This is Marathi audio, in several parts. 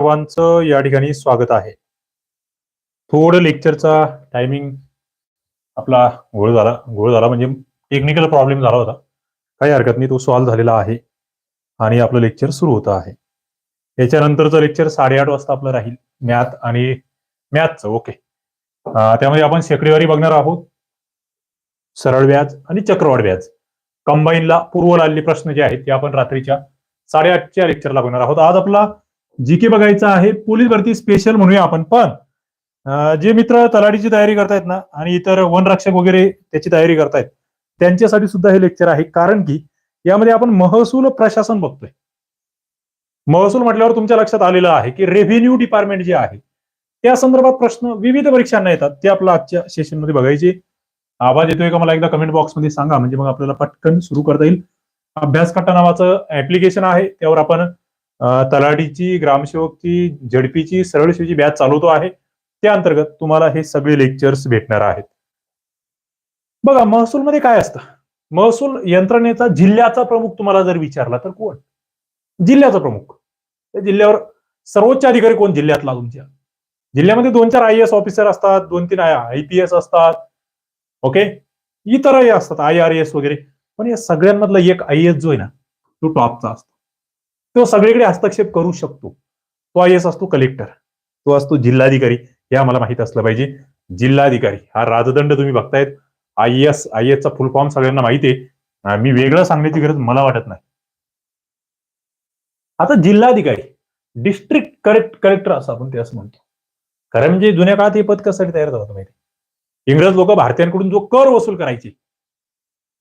सर्वांचं या ठिकाणी स्वागत आहे. थोडं लेक्चरचा टायमिंग आपला गोळ झाला गोळ झाला म्हणजे टेक्निकल प्रॉब्लेम झाला होता. काही हरकत नाही तो सॉल्व्ह झालेला आहे आणि आपलं लेक्चर सुरू होतं आहे. याच्यानंतरचं लेक्चर साडेआठ वाजता आपलं राहील मॅथ आणि मॅथचं ओके त्यामध्ये आपण शेकडेवारी बघणार आहोत. सरळ व्याज आणि चक्रवाढ व्याज. कंबाईनला पूर्वलाल्य प्रश्न जे आहेत ते आपण रात्रीच्या साडेआठच्या लेक्चरला बघणार आहोत. आज आपला जी के बघायचं आहे पोलीस भरती स्पेशल म्हणूया आपण. पण जे मित्र तलाडीची तयारी करतायत ना आणि इतर वनरक्षक वगैरे त्याची तयारी करतायत त्यांच्यासाठी सुद्धा हे लेक्चर आहे. कारण की यामध्ये आपण महसूल प्रशासन बघतोय. महसूल म्हटल्यावर तुमच्या लक्षात आलेलं आहे की रेव्हेन्यू डिपार्टमेंट जे आहे त्या संदर्भात प्रश्न विविध परीक्षांना येतात. ते आपलं आजच्या सेशनमध्ये बघायचे. आवाज येतोय का मला एकदा कमेंट बॉक्समध्ये सांगा. म्हणजे मग आपल्याला पटकन सुरू करता येईल. अभ्यास कट्टा नावाचं ऍप्लिकेशन आहे. त्यावर आपण तलाठीची ग्रामसेवकची झडपीची सरळ शिवची बॅच चालवतो आहे. त्या अंतर्गत तुम्हाला हे सगळे लेक्चर्स भेटणार आहेत. बघा महसूलमध्ये काय असतं? महसूल यंत्रणेचा जिल्ह्याचा प्रमुख तुम्हाला जर विचारला तर कोण? जिल्ह्याचा प्रमुख. त्या जिल्ह्यावर सर्वोच्च अधिकारी कोण जिल्ह्यातला तुमच्या? जिल्ह्यामध्ये दोन चार आय एस ऑफिसर असतात दोन तीन आय पी एस असतात ओके? इतरही असतात आय आर एस वगैरे. पण या सगळ्यांमधला एक आय एस जो आहे ना तो टॉपचा असतो. तो सगळीकडे हस्तक्षेप करू शकतो. तो आय एस असतो कलेक्टर तो असतो जिल्हाधिकारी. हे आम्हाला माहीत असलं पाहिजे. जिल्हाधिकारी. हा राजदंड तुम्ही बघतायत. आय एस आय एसचा फुल फॉर्म सगळ्यांना माहिती आहे. मी वेगळं सांगण्याची गरज मला वाटत नाही. आता जिल्हाधिकारी. डिस्ट्रिक्ट करेक्ट कलेक्टर असं आपण ते असं म्हणतो. खरं म्हणजे जुन्या काळात हे पद कशासाठी तयार झालं माहिती इंग्रज लोक भारतीयांकडून जो कर वसूल करायचे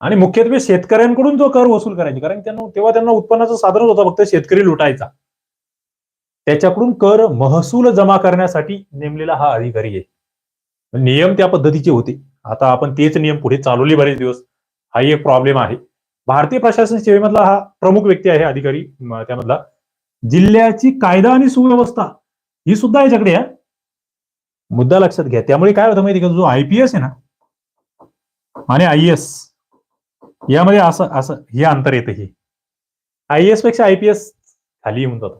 आणि मुख्यत्वे शेतकऱ्यांकडून जो कर वसूल करायचे कारण त्यांना तेव्हा त्यांना उत्पन्नाचं साधनच होतं फक्त शेतकरी लुटायचा. त्याच्याकडून कर महसूल जमा करण्यासाठी नेमलेला हा अधिकारी आहे. नियम त्या पद्धतीचे होते. आता आपण तेच नियम पुढे चालवले बरेच दिवस. हा एक प्रॉब्लेम आहे. भारतीय प्रशासन सेवेमधला हा प्रमुख व्यक्ती आहे अधिकारी त्यामधला. जिल्ह्याची कायदा आणि सुव्यवस्था ही सुद्धा याच्याकडे आहे. मुद्दा लक्षात घ्या. त्यामुळे काय होतं माहिती का? जो आयपीएस आहे ना आणि आय एस यामध्ये असं असं हे अंतर येतं हे. आय एसपेक्षा आयपीएस खाली येऊन जातो.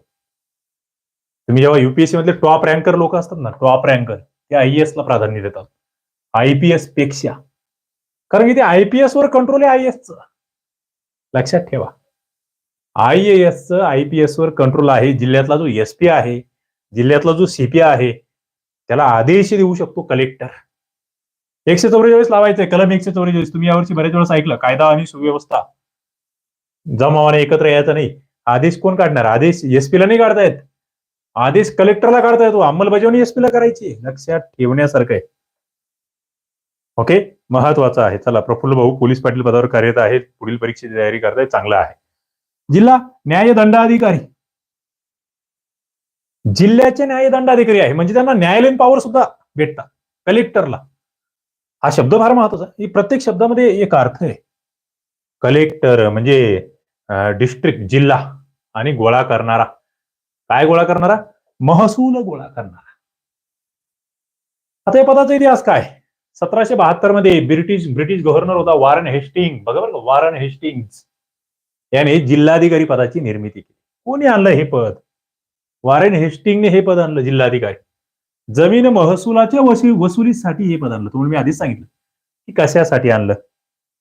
तुम्ही जेव्हा युपीएससी मधले टॉप रँकर लोक असतात ना टॉप रँकर ते आय ला प्राधान्य देतात. आयपीएसपेक्षा. कारण की ते आयपीएस वर कंट्रोल आहे आय च. लक्षात ठेवा. आय एसचं आयपीएस वर कंट्रोल आहे जिल्ह्यातला जो एसपी आहे जिल्ह्यातला जो सीपी आहे त्याला आदेश देऊ शकतो कलेक्टर एकशे चौवेचाळीस लावायचंय कलम एकशे चौवेचाळीस. तुम्ही यावर्षी बरेच वेळेस ऐकलं कायदा आणि सुव्यवस्था. जमावाने एकत्र यायचं नाही. आदेश कोण काढणार? आदेश एसपीला नाही काढतायत आदेश कलेक्टरला काढता येतो. अंमलबजावणी एसपीला करायची. लक्षात ठेवण्यासारखं आहे. ओके? महत्वाचं आहे. चला प्रफुल्ल भाऊ पोलीस पाटील पदावर कार्यरत आहेत. पुढील परीक्षेची तयारी करतायत. चांगलं आहे. जिल्हा न्याय दंडाधिकारी. जिल्ह्याचे न्याय दंडाधिकारी आहे. म्हणजे त्यांना न्यायालयीन पॉवर सुद्धा भेटतात. कलेक्टरला. हा शब्द फार महत्त्वाचा आहे. प्रत्येक शब्दामध्ये एक अर्थ आहे. कलेक्टर म्हणजे डिस्ट्रिक्ट जिल्हा आणि गोळा करणारा. काय गोळा करणारा? महसूल गोळा करणारा. आता या पदाचा इतिहास काय? सतराशे बहात्तरमध्ये ब्रिटिश ब्रिटिश गव्हर्नर होता वारन हेस्टिंग. बघा बरं वारन हेस्टिंग याने जिल्हाधिकारी पदाची निर्मिती केली. कोणी आणलं हे पद? वॉरेन हेस्टिंगने हे पद आणलं जिल्हाधिकारी. जमीन महसुलाच्या वसुली वसुलीसाठी हे पद आणलं. तुम्हाला मी आधीच सांगितलं. की कशासाठी आणलं?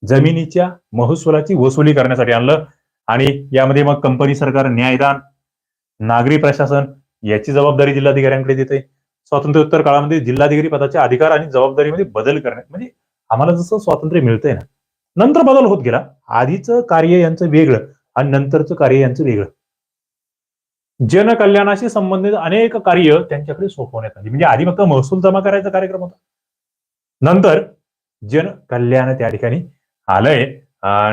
जमिनीच्या महसुलाची वसुली करण्यासाठी आणलं. आणि यामध्ये मग कंपनी सरकार न्यायदान नागरी प्रशासन याची जबाबदारी जिल्हाधिकाऱ्यांकडे देते. स्वातंत्र्योत्तर काळामध्ये जिल्हाधिकारी पदाच्या अधिकार आणि जबाबदारीमध्ये बदल करण्यात म्हणजे आम्हाला जसं स्वातंत्र्य मिळतंय ना नंतर बदल होत गेला. आधीचं कार्य यांचं वेगळं आणि नंतरचं कार्य यांचं वेगळं. जनकल्याणाशी संबंधित अनेक कार्य त्यांच्याकडे सोपवण्यात आली. म्हणजे आधी फक्त महसूल जमा करायचा कार्यक्रम होता. नंतर जनकल्याण त्या ठिकाणी आलंय.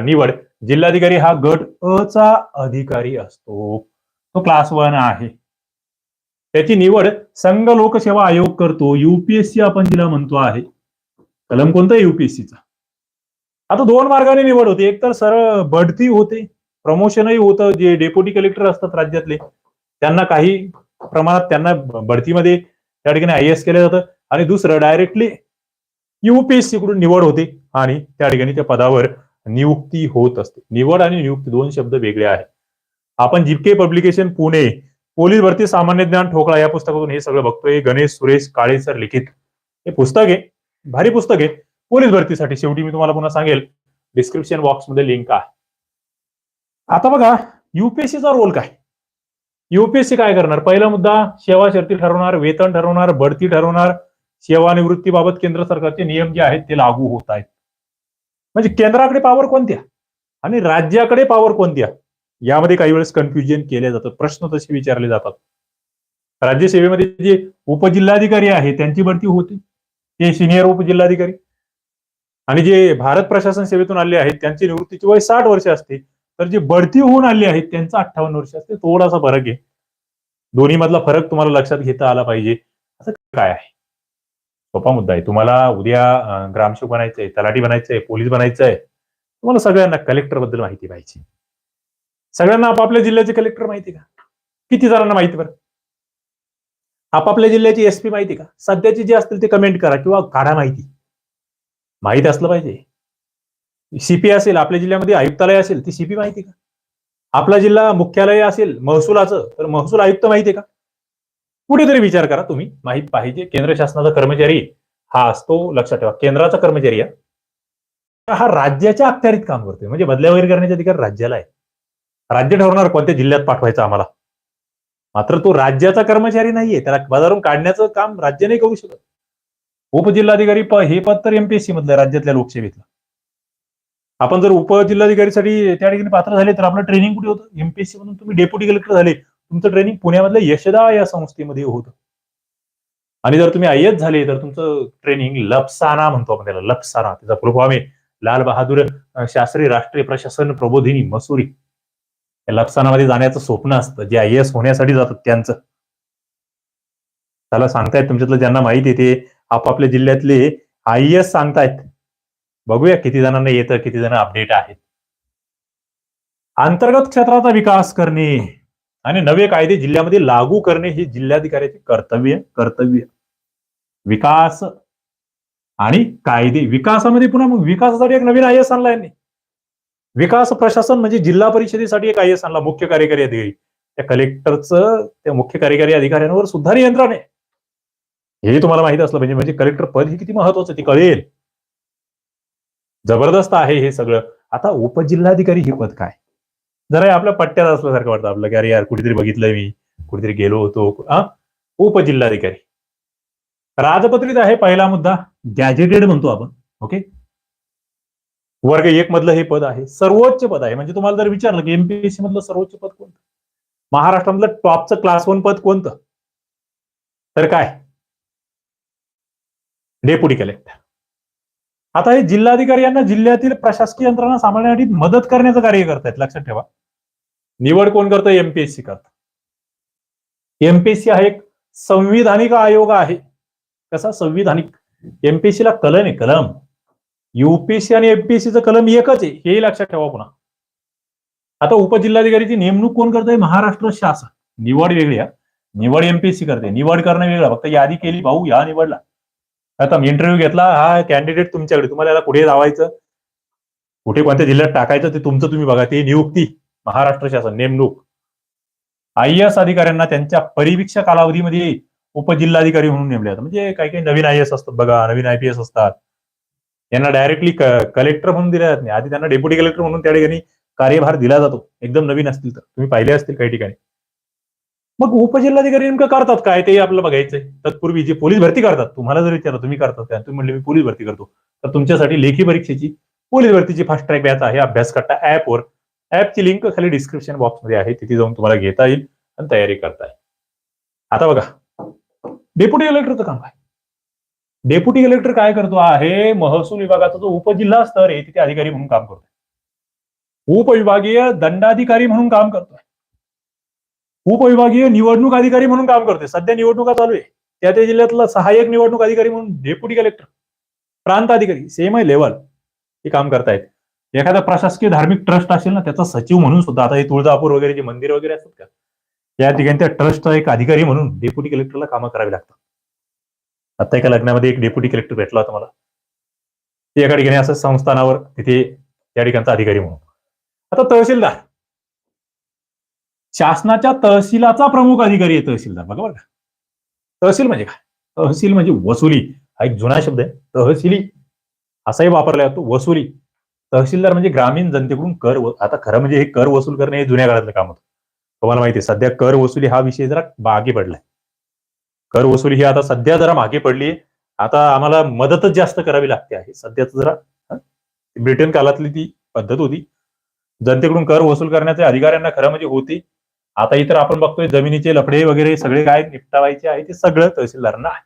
निवड. जिल्हाधिकारी हा गट अ चा अधिकारी असतो. तो क्लास वन आहे. त्याची निवड संघ लोकसेवा आयोग करतो. युपीएससी आपण जिला म्हणतो आहे. कलम कोणता युपीएससीचा आता दोन मार्गाने निवड होते. एक तर सरळ बढती होते. प्रमोशनही होतं. जे डेप्युटी कलेक्टर असतात राज्यातले. त्यांना काही प्रमाणात त्यांना भरतीमध्ये त्या ठिकाणी आय एस केलं जातं. आणि दुसरं डायरेक्टली युपीएससी कडून निवड होते आणि त्या ठिकाणी त्या पदावर नियुक्ती होत असते. निवड आणि नियुक्ती दोन शब्द वेगळे आहेत. आपण जिपके पब्लिकेशन पुणे पोलीस भरती सामान्य ज्ञान ठोकळा या पुस्तकातून हे सगळं बघतोय. गणेश सुरेश काळे सर लिखित. हे पुस्तक आहे. भारी पुस्तक आहे. पोलीस भरतीसाठी शेवटी मी तुम्हाला पुन्हा सांगेल डिस्क्रिप्शन बॉक्समध्ये लिंक आहे. आता बघा युपीएससीचा रोल काय? युपीएससी काय करणार? पहिला मुद्दा सेवा शर्ती ठरवणार वेतन ठरवणार बढती ठरवणार. सेवानिवृत्तीबाबत केंद्र सरकारचे नियम जे आहेत ते लागू होत आहेत. म्हणजे केंद्राकडे पॉवर कोणत्या? आणि राज्याकडे पॉवर कोणत्या? यामध्ये काही वेळेस कन्फ्युजन केले जातं. प्रश्न तसे विचारले जातात. राज्यसेवेमध्ये जे उपजिल्हाधिकारी आहे त्यांची भरती होते. ते सिनियर उपजिल्हाधिकारी. आणि जे भारत प्रशासन सेवेतून आले आहेत त्यांची निवृत्तीची वय साठ वर्ष असते. तर जे बढती होऊन आली आहेत त्यांचा अठ्ठावन्न वर्ष असते थोडासा फरक आहे. दोन्ही मधला फरक तुम्हाला लक्षात घेता आला पाहिजे. असं काय आहे? सोपा मुद्दा आहे. तुम्हाला उद्या ग्रामसेवक बनायचं आहे तलाठी बनायचं आहे पोलीस बनायचं आहे तुम्हाला सगळ्यांना कलेक्टरबद्दल माहिती पाहिजे. सगळ्यांना आपापल्या जिल्ह्याचे कलेक्टर माहिती का? किती जणांना माहिती बरं? आपापल्या जिल्ह्याची एसपी माहिती का? सध्याची जे असतील ते कमेंट करा किंवा काढा माहिती. माहिती असलं पाहिजे. सीपी असेल आपल्या जिल्ह्यामध्ये आयुक्तालय असेल ती सीपी माहिती का? आपला जिल्हा मुख्यालय असेल महसुलाचं तर महसूल आयुक्त माहिती आहे का? कुठेतरी विचार करा तुम्ही. माहीत पाहिजे केंद्र शासनाचा कर्मचारी हा असतो लक्षात ठेवा केंद्राचा कर्मचारी आहे. हा राज्याच्या अखत्यारीत काम करतोय. म्हणजे बदल्या वगैरे करण्याचे अधिकार राज्याला आहे. राज्य ठरवणार कोणत्या जिल्ह्यात पाठवायचं आम्हाला? मात्र तो राज्याचा कर्मचारी नाहीये. त्याला बाजारून काढण्याचं काम राज्य नाही करू शकत. उपजिल्हाधिकारी प हे पद तर एमपीएससी मधलं राज्यातल्या लोकसेवेतलं आपण जर उपजिल्हाधिकारीसाठी त्या ठिकाणी पात्र झाले तर आपलं ट्रेनिंग कुठे होतं? एमपीएससी मधून तुम्ही डेप्युटी कलेक्टर झाले. तुमचं ट्रेनिंग पुण्यामधल्या यशदा या संस्थेमध्ये होतं. आणि जर तुम्ही आयएस झाले तर तुमचं ट्रेनिंग लपसाना म्हणतो आपण त्याला. लपसाना. त्याचा फुलफॉर्म आहे लाल बहादूर शास्त्री राष्ट्रीय प्रशासन प्रबोधिनी मसुरी. या लपसानामध्ये जाण्याचं स्वप्न असतं. जे आय एस होण्यासाठी जातात त्यांचं. त्याला सांगतायत तुमच्यातलं ज्यांना माहिती आहे ते आपापल्या जिल्ह्यातले आय एस सांगतायत. बघूया किती जणांना येतं किती जण अपडेट आहेत. अंतर्गत क्षेत्राचा विकास करणे आणि नवे कायदे जिल्ह्यामध्ये लागू करणे हे जिल्हाधिकाऱ्याचे कर्तव्य कर्तव्य. विकास आणि कायदे. विकासामध्ये पुन्हा मग विकासासाठी एक नवीन आय एस आणला यांनी. विकास प्रशासन म्हणजे जिल्हा परिषदेसाठी एक आय एस आणला मुख्य कार्यकारी अधिकारी. त्या कलेक्टरचं त्या मुख्य कार्यकारी अधिकाऱ्यांवर सुद्धा नियंत्रण आहे. हे तुम्हाला माहीत असलं पाहिजे. म्हणजे कलेक्टर पद हे किती महत्वाचं ते कळेल. जबरदस्त आहे हे सगळं. आता उपजिल्हाधिकारी हे पद काय? जरा आपल्या पट्ट्यात असल्यासारखं वाटतं आपलं. की अरे यार कुठेतरी बघितलंय मी. कुठेतरी गेलो होतो. हा? उपजिल्हाधिकारी. राजपत्रित आहे पहिला मुद्दा. गॅजेटेड म्हणतो आपण. ओके? वर्ग एक मधलं हे पद आहे. सर्वोच्च पद आहे. म्हणजे तुम्हाला जर विचारलं की एमपीएससी मधलं सर्वोच्च पद कोणतं? महाराष्ट्रामधलं टॉपचं क्लास वन पद कोणतं? तर काय? डेप्युटी कलेक्टर आता हे जिल्हाधिकारी यांना जिल्ह्यातील प्रशासकीय यंत्रणा सांभाळण्यासाठी मदत करण्याचं कार्य करतायत. लक्षात ठेवा. निवड कोण करतं? एमपीएससी करत. एमपीएससी हा एक संविधानिक आयोग आहे. कसा? संविधानिक. एमपीएससी ला कलम आहे कलम. युपीएससी आणि एमपीएससीचं कलम एकच आहे. हेही लक्षात ठेवा पुन्हा. आता उपजिल्हाधिकारीची नेमणूक कोण करतंय? महाराष्ट्र शासन. निवड वेगळी आहे. निवड एमपीएससी करते. निवड करणं वेगळं फक्त यादी केली भाऊ या निवडला. आता इंटरव्ह्यू घेतला हा कॅन्डिडेट तुमच्याकडे तुम्हाला याला कुठे लावायचं कुठे कोणत्या जिल्ह्यात टाकायचं ते तुमचं तुम्ही बघा ते नियुक्ती महाराष्ट्र शासन नेमणूक. आय एस अधिकाऱ्यांना त्यांच्या परिवीक्षा कालावधीमध्ये उपजिल्हाधिकारी म्हणून नेमले जातात. म्हणजे काही काही नवीन आय एस असतात बघा नवीन आय पी एस असतात. यांना डायरेक्टली कलेक्टर म्हणून दिल्या जात नाही. आधी त्यांना डेप्युटी कलेक्टर म्हणून त्या ठिकाणी कार्यभार दिला जातो. एकदम नवीन असतील तर. तुम्ही पाहिले असतील काही ठिकाणी. मग उपजिल्हाधिकारी नेमकं करतात काय? ते आपल्याला बघायचंय. तत्पूर्वी जे पोलीस भरती करतात तुम्हाला जर विचारलं तुम्ही करतात काय? तुम्ही म्हणले मी पोलीस भरती करतो. तर तुमच्यासाठी लेखी परीक्षेची पोलीस भरतीची फास्ट ट्रॅक बॅच आहे. अभ्यास करता ऍपवर ऍपची लिंक खाली डिस्क्रिप्शन बॉक्समध्ये आहे. तिथे जाऊन तुम्हाला घेता येईल आणि तयारी करता येईल. आता बघा. डेप्युटी कलेक्टरचं काम आहे डेप्युटी कलेक्टर काय करतो? आहे महसूल विभागाचा जो उपजिल्हा स्तर आहे तिथे अधिकारी म्हणून काम करतोय. उपविभागीय दंडाधिकारी म्हणून काम करतोय. उपविभागीय निवडणूक अधिकारी म्हणून काम करते सध्या निवडणुका चालू आहे. त्या त्या जिल्ह्यातला सहाय्यक निवडणूक अधिकारी म्हणून डेप्युटी कलेक्टर प्रांत अधिकारी सेम आहे लेवल हे काम करतायत. एखादा प्रशासकीय धार्मिक ट्रस्ट असेल ना त्याचा सचिव म्हणून सुद्धा आता हे तुळजापूर वगैरे जे मंदिर वगैरे असतात का या ठिकाणी त्या ट्रस्टचा एक अधिकारी म्हणून डेप्युटी कलेक्टरला कामं करावी लागतात. आता एका लग्नामध्ये एक डेप्युटी कलेक्टर भेटला होता मला. ते एका ठिकाणी असं संस्थानावर तिथे त्या ठिकाणचा अधिकारी म्हणून. आता तहसीलदार शासनाच्या तहसीलाचा प्रमुख अधिकारी आहे तहसीलदार बघा बरं का. तहसील म्हणजे काय? तहसील म्हणजे वसुली. हा एक जुना शब्द आहे. तहसीली. असाही वापरला जातो वसुली. तहसीलदार म्हणजे ग्रामीण जनतेकडून कर आता खरं म्हणजे हे कर वसूल करणे हे जुन्या काळातलं काम होतं. तुम्हाला माहिती आहे सध्या कर वसुली हा विषय जरा मागे पडलाय. कर वसुली ही आता सध्या जरा मागे पडली आता आम्हाला मदतच जास्त करावी लागते आहे. सध्याच जरा ब्रिटन काळातली ती पद्धत होती. जनतेकडून कर वसूल करण्याचे अधिकाऱ्यांना खरं म्हणजे होती. आता इतर आपण बघतोय जमिनीचे लफडे वगैरे सगळे काय निपटावायचे आहे ते सगळं तहसीलदारांना आहे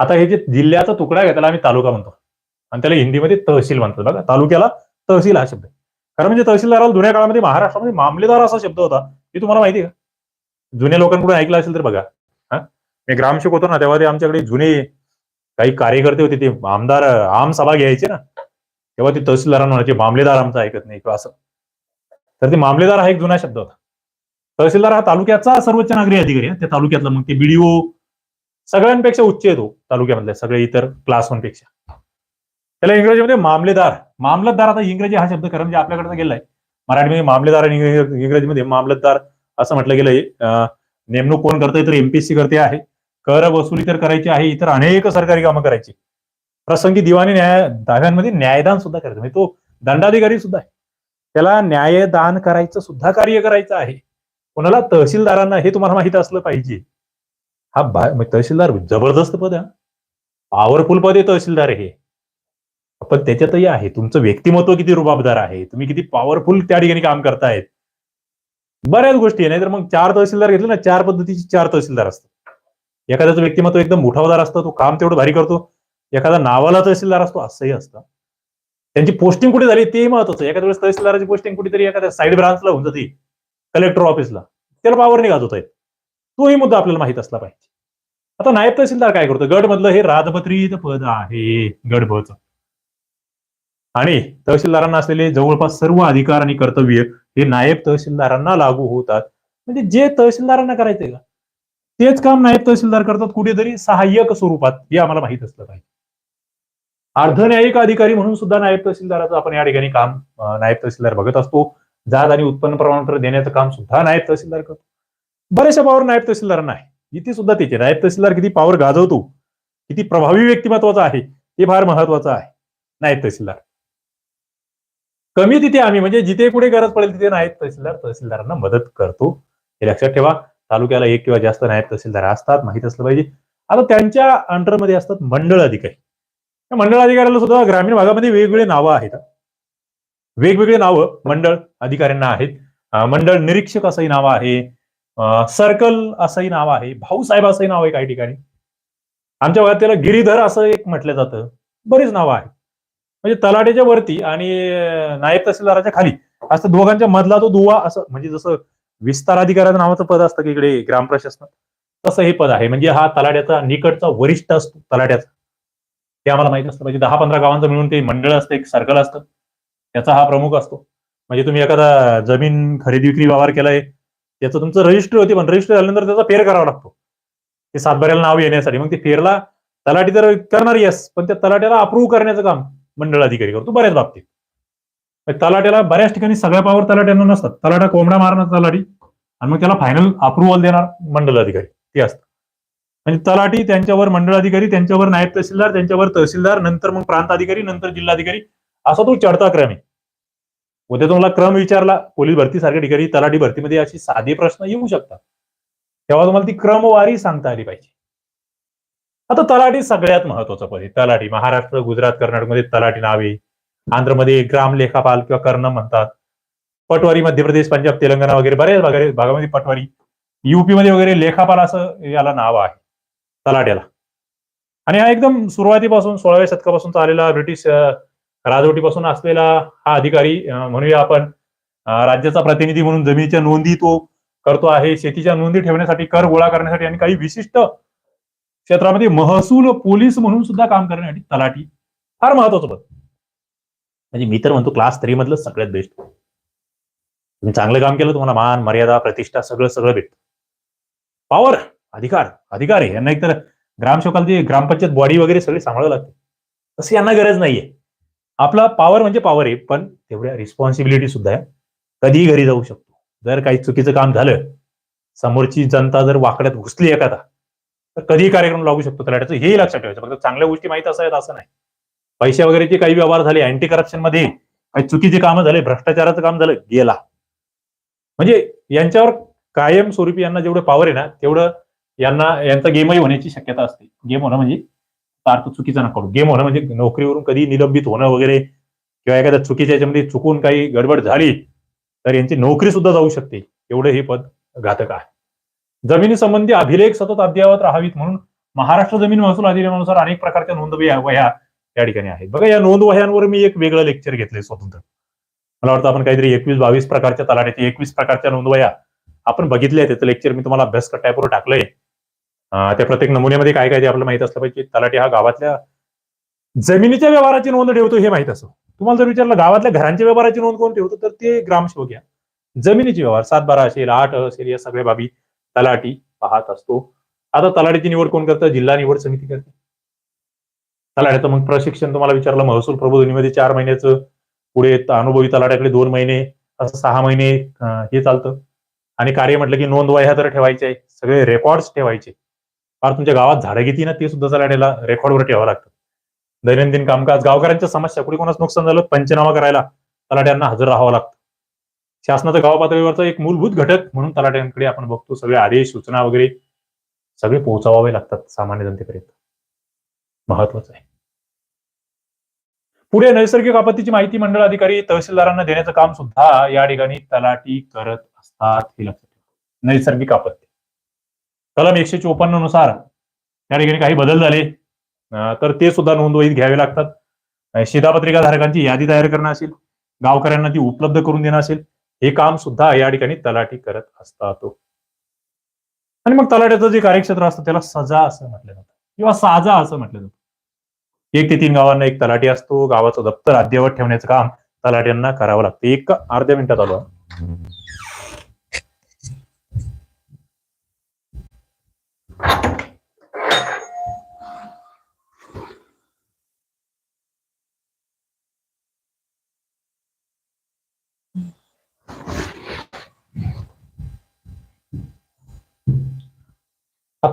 आता हे जे जिल्ह्याचा तुकडा आहे त्याला आम्ही तालुका म्हणतो. आणि त्याला हिंदीमध्ये तहसील म्हणतात बघा. तालुक्याला तहसील हा शब्द आहे. खरं म्हणजे तहसीलदाराला जुन्या काळामध्ये महाराष्ट्रामध्ये मामलेदार असा शब्द होता. हे तुम्हाला माहिती आहे का? जुन्या लोकांकडून ऐकलं असेल तर बघा. हा? मी ग्रामसेवक होतो ना तेव्हा ते आमच्याकडे जुने काही कार्यकर्ते होते. ते आमदार आम सभा घ्यायचे ना. तेव्हा ते तहसीलदारांना म्हणायचे मामलेदार आमचं ऐकत नाही किंवा असं. तर ते मामलेदार हा एक जुना शब्द होता. तहसीलदार हा तालुक्याचा सर्वोच्च नागरी अधिकारी आहे. त्या तालुक्यातला मग ते बीडीओ सगळ्यांपेक्षा उच्च येतो तालुक्यामधल्या सगळे इतर क्लास वनपेक्षा. त्याला इंग्रजीमध्ये मामलेदार. मामलतदार आता इंग्रजी हा शब्द खरं म्हणजे आपल्याकडे गेलाय. मराठीमध्ये मामलेदार आणि इंग्रजीमध्ये मामलतदार असं म्हटलं गेलंय. नेमणूक कोण करतंय तर एमपीएससी करते आहे. कर वसुली तर करायची आहे. इतर अनेक सरकारी कामं करायची. प्रसंगी दिवाणी न्याय दाव्यांमध्ये न्यायदान सुद्धा करायचं म्हणजे तो दंडाधिकारी सुद्धा आहे. त्याला न्यायदान करायचं सुद्धा कार्य करायचं आहे. कोणाला तहसीलदारांना हे तुम्हाला माहीत असलं पाहिजे. हा तहसीलदार जबरदस्त पद आहे. पॉवरफुल पद आहे तहसीलदार हे. पण त्याच्यातही आहे. तुमचं व्यक्तिमत्व किती रुबाबदार आहे. तुम्ही किती पॉवरफुल त्या ठिकाणी काम करतायत. बऱ्याच गोष्टी आहे. नाहीतर मग चार तहसीलदार घेतले ना चार पद्धतीचे चार तहसीलदार असतात. एखाद्याचं व्यक्तिमत्व एकदम मोठावदार असतं तो काम तेवढं भारी करतो. एखादा नावाला तहसीलदार असतो असंही असतं. त्यांची पोस्टिंग कुठे झाली ते महत्वाचं एखाद्या वेळेस तहसीलदाराची पोस्टिंग कुठेतरी एखाद्या साईड ब्रांचला होऊन जाते. कलेक्टर ऑफिसला त्याला पावर नाही गाजवता तोही मुद्दा आपल्याला माहीत असला पाहिजे. आता नायब तहसीलदार काय करतो? गड मधलं हे राजपत्रित पद आहे. गडबच आणि तहसीलदारांना असलेले जवळपास सर्व अधिकार आणि कर्तव्य हे नायब तहसीलदारांना लागू होतात. म्हणजे जे तहसीलदारांना करायचंय का? तेच काम नायब तहसीलदार करतात कुठेतरी सहाय्यक स्वरूपात हे आम्हाला माहीत असलं पाहिजे. अर्धन्यायिक अधिकारी म्हणून सुद्धा नायब तहसीलदाराचं आपण या ठिकाणी काम नायब तहसीलदार बघत असतो. जात आणि उत्पन्न प्रमाणपत्र देण्याचं काम सुद्धा नायब तहसीलदार करतो. बऱ्याचशा पॉवर नायब तहसीलदारांना आहे इथे सुद्धा तिथे नायब तहसीलदार किती पॉवर गाजवतो किती प्रभावी व्यक्तिमत्वाचा आहे हे फार महत्वाचं आहे. नायब तहसीलदार. कमी तिथे आम्ही म्हणजे जिथे कुठे गरज पडेल तिथे नायब तहसीलदार तहसीलदारांना मदत करतो. हे लक्षात ठेवा तालुक्याला एक किंवा जास्त नायब तहसीलदार असतात माहीत असलं पाहिजे. आता त्यांच्या अंडरमध्ये असतात मंडळ अधिकारी. या मंडळ अधिकाऱ्याला सुद्धा ग्रामीण भागामध्ये वेगवेगळे नावं आहेत. वेगवेगळे नावं मंडळ अधिकाऱ्यांना आहेत. मंडळ निरीक्षक असंही नाव आहे. सर्कल असंही नाव आहे. भाऊसाहेब असंही नाव आहे काही ठिकाणी. आमच्या भागात त्याला गिरीधर असं एक म्हटलं जातं. बरीच नावं आहेत. म्हणजे तलाट्याच्या वरती आणि नायब तहसीलदाराच्या खाली. असं दोघांच्या मधला तो दुवा असं म्हणजे जसं विस्तार अधिकाऱ्याचं नावाचं पद असतं की इकडे ग्रामप्रशासनात तसं हे पद आहे. म्हणजे हा तलाट्याचा निकटचा वरिष्ठ असतो तलाट्याचा ते आम्हाला माहीत असतं. म्हणजे दहा पंधरा गावांचं मिळून ते मंडळ असतं एक सर्कल असतं. त्याचा हा प्रमुख असतो. म्हणजे तुम्ही एखादा जमीन खरेदी विक्री व्यवहार केलाय त्याचं तुमचं रजिस्टर होते पण रजिस्टर झाल्यानंतर त्याचा फेर करावा लागतो. ते सातबाऱ्याला नाव येण्यासाठी. मग ते फेरला तलाठी तर करणार येस पण त्या तलाट्याला अप्रूव्ह करण्याचं काम मंडळ अधिकारी करतो बऱ्याच बाबतीत. तलाट्याला बऱ्याच ठिकाणी सगळ्या पावर तलाट्यांना नसतात. तलाटा कोंबडा मारणार तलाठी आणि मग त्याला फायनल अप्रुव्हल देणार मंडळ अधिकारी. ते असतं. म्हणजे तलाठी त्यांच्यावर मंडळ अधिकारी त्यांच्यावर नायब तहसीलदार त्यांच्यावर तहसीलदार नंतर मग प्रांत अधिकारी नंतर जिल्हाधिकारी असा तो चढता क्रम आहे. उद्या तुम्हाला क्रम विचारला पोलीस भरती सारख्या ठिकाणी तलाठी भरतीमध्ये अशी साधे प्रश्न येऊ शकतात. तेव्हा तुम्हाला ती क्रमवारी सांगता आली पाहिजे. आता तलाठी सगळ्यात महत्वाचं पद आहे. तलाठी महाराष्ट्र गुजरात कर्नाटकमध्ये तलाठी नावे आंध्रमध्ये ग्राम लेखापाल किंवा कर्ण म्हणतात. पटवारी मध्य प्रदेश पंजाब तेलंगणा वगैरे बऱ्याच भागामध्ये पटवारी. युपीमध्ये वगैरे लेखापाल असं याला नाव आहे. तलाट्याला. आणि हा एकदम सुरुवातीपासून सोळाव्या शतकापासून चाललेला ब्रिटिश राजवटीपासून असलेला हा अधिकारी म्हणूया आपण राज्याचा प्रतिनिधी म्हणून जमिनीच्या नोंदी तो करतो आहे. शेतीच्या नोंदी ठेवण्यासाठी कर गोळा करण्यासाठी आणि काही विशिष्ट क्षेत्रामध्ये महसूल पोलीस म्हणून सुद्धा काम करण्यासाठी तलाठी फार महत्वाचं पद. म्हणजे मी तर म्हणतो क्लास थ्री मधलं सगळ्यात बेस्ट तुम्ही चांगलं काम केलं तुम्हाला मान मर्यादा प्रतिष्ठा सगळं सगळं भेटतं. पॉवर अधिकार अधिकार आहे. यांना एकतर ग्रामसेवकांची ग्रामपंचायत बॉडी वगैरे सगळी सांभाळावं लागते. तसं यांना गरज नाहीये. आपला पॉवर म्हणजे पॉवर आहे पण तेवढ्या रिस्पॉन्सिबिलिटी सुद्धा आहे. कधीही घरी जाऊ शकतो. जर काही चुकीचं काम झालं समोरची जनता जर वाकड्यात घुसली एखादा तर कधीही कार्यक्रम लागू शकतो. तलाट्याचं हेही लक्षात ठेवायचं. फक्त चांगल्या गोष्टी माहीत असाव्यात असं नाही. पैसे वगैरेचे काही व्यवहार झाले अँटी करप्शनमध्ये काही चुकीचे कामं झाले भ्रष्टाचाराचं काम झालं गेला. म्हणजे यांच्यावर कायमस्वरूपी यांना जेवढं पॉवर आहे ना तेवढं यांना यांचा गेमही होण्याची शक्यता असते. गेम होणं म्हणजे अर्थ चुकीचा नका करू. गेम होणं म्हणजे नोकरीवरून कधी निलंबित होणं वगैरे किंवा एखाद्या चुकीच्या याच्यामध्ये चुकून काही गडबड झाली तर यांची नोकरी सुद्धा जाऊ शकते. एवढं हे पद घातक आहे. जमिनी संबंधी अभिलेख सतत अद्ययावत राहावीत म्हणून महाराष्ट्र जमीन महसूल अधिनियमानुसार अनेक प्रकारच्या नोंद वह्या वह्या या ठिकाणी आहेत. बघा या नोंद वह्यांवर मी एक वेगळं लेक्चर घेतलंय स्वतंत्र. मला वाटतं आपण काहीतरी एकवीस बावीस प्रकारच्या तलाट्याचे एकवीस प्रकारच्या नोंदवह्या आपण बघितले त्याचं लेक्चर मी तुम्हाला अभ्यास टाईपवर टाकलंय. त्या प्रत्येक नमुन्यामध्ये काय काय ते आपल्याला माहीत असलं पाहिजे तलाठी हा गावातल्या जमिनीच्या व्यवहाराची नोंद ठेवतो हे माहीत असो. तुम्हाला जर विचारलं गावातल्या घरांच्या व्यवहाराची नोंद कोण ठेवतो तर ते ग्रामसेवक या जमिनीचे व्यवहार सात बारा असेल आठ असेल या सगळ्या बाबी तलाठी पाहत असतो. आता तलाठीची निवड कोण करतं? जिल्हा निवड समिती करते. तलाठ्याचं मग प्रशिक्षण तुम्हाला विचारलं महसूल प्रबोधनीमध्ये चार महिन्याचं पुढे अनुभवी तलाठ्याकडे दोन महिने असं सहा महिने हे चालतं. आणि कार्य म्हटलं की नोंद वह्या तर ठेवायचे सगळे रेकॉर्ड्स ठेवायचे. फार तुमच्या गावात झाडं किती ना ते सुद्धा तलाट्याला रेकॉर्डवर ठेवावं लागतं. दैनंदिन कामकाज गावकऱ्यांच्या समस्या कुठे कोणाच नुकसान झालं पंचनामा करायला तलाट्यांना हजर राहावं लागतं. शासनाचं गाव पातळीवरचा एक मूलभूत घटक म्हणून तलाट्यांकडे आपण बघतो सगळे आदेश सूचना वगैरे सगळे पोहोचवावे लागतात सामान्य जनतेपर्यंत. महत्वाचं आहे. पुढे नैसर्गिक आपत्तीची माहिती मंडळ अधिकारी तहसीलदारांना देण्याचं काम सुद्धा या ठिकाणी तलाठी करत असतात हे लक्षात ठेवा. नैसर्गिक आपत्ती. कलम एकशे चोपन्ननुसार या ठिकाणी काही बदल झाले. तर ते सुद्धा नोंदवहीत घ्यावे लागतात. शिधापत्रिका धारकांची यादी तयार करणं असेल गावकऱ्यांना ती उपलब्ध करून देणं असेल हे काम सुद्धा या ठिकाणी तलाठी करत असतात. आणि मग तलाट्याचं जे कार्यक्षेत्र असतं त्याला सजा असं म्हटलं जातं. किंवा साजा असं म्हटलं जातं. एक ते तीन गावांना एक तलाठी असतो गावाचं दप्तर अद्ययावत ठेवण्याचं काम तलाट्यांना करावं लागतं. एक अर्ध्या मिनिटात आलो.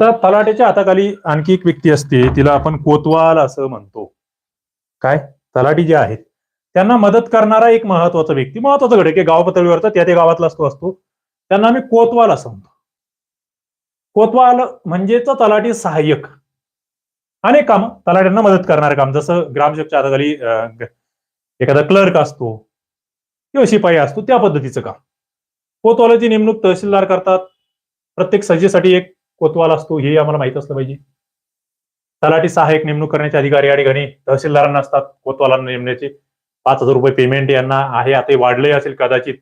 आता तलाट्याच्या हाताखाली आणखी एक व्यक्ती असते तिला आपण कोतवाल असं म्हणतो. काय? तलाठी जे आहेत त्यांना मदत करणारा एक महत्त्वाचा व्यक्ती महत्त्वाचा घटक आहे गाव पातळीवरचा त्या त्या गावातला असतो असतो. त्यांना आम्ही कोतवाल असं म्हणतो. कोतवाल म्हणजेच तलाठी सहाय्यक. अनेक काम तलाट्यांना मदत करणारं काम जसं ग्रामसेवकच्या हाताखाली एखादा क्लर्क असतो किंवा शिपाई असतो त्या पद्धतीचं काम. कोतवालाची नेमणूक तहसीलदार करतात. प्रत्येक सजेसाठी एक कोतवाल असतो हे आम्हाला माहीत असलं पाहिजे. तलाठी सहाय्यक नेमणूक करण्याचे अधिकारी या ठिकाणी तहसीलदारांना असतात कोतवालांना नेमण्याचे. पाच हजार रुपये पेमेंट यांना आहे आता वाढले असेल कदाचित.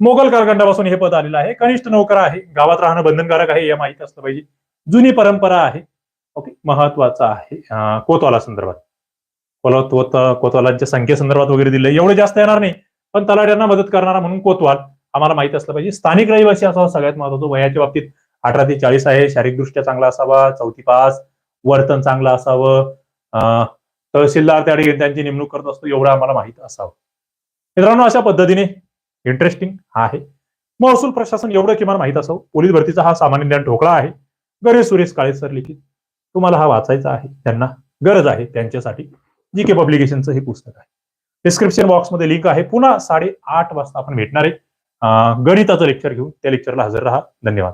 मोगल कालखंडापासून हे पद आलेलं आहे. कनिष्ठ नोकर आहे गावात राहणं बंधनकारक आहे हे माहीत असलं पाहिजे. जुनी परंपरा आहे. ओके महत्त्वाचा आहे. कोतवाला संदर्भात. कोला- कोतवालांच्या संख्येसंदर्भात वगैरे दिले एवढे जास्त येणार नाही. पण तलाट्यांना मदत करणारा म्हणून कोतवाल आम्हाला माहीत असलं पाहिजे. स्थानिक रहिवासी असा सगळ्यात महत्वाचं वयाच्या बाबतीत अठरा ते चाळीस आहे. शारीरिकदृष्ट्या चांगला असावा. चौथी पास. वर्तन चांगलं असावं. तहसीलदार त्या ठिकाणी त्यांची नेमणूक करत असतो. एवढं आम्हाला माहीत असावं. मित्रांनो अशा पद्धतीने इंटरेस्टिंग हा आहे. महसूल प्रशासन एवढं किमान माहीत असावं. पोलीस भरतीचा हा सामान्य ज्ञान ठोकळा आहे. गणेश सुरेश काळे सर लिखित. तुम्हाला हा वाचायचा आहे. त्यांना गरज आहे त्यांच्यासाठी. जी के पब्लिकेशनचं हे पुस्तक आहे. डिस्क्रिप्शन बॉक्समध्ये लिंक आहे. पुन्हा साडेआठ वाजता आपण भेटणार आहे. गणिताचं लेक्चर घेऊन. त्या लेक्चरला हजर राहा. धन्यवाद.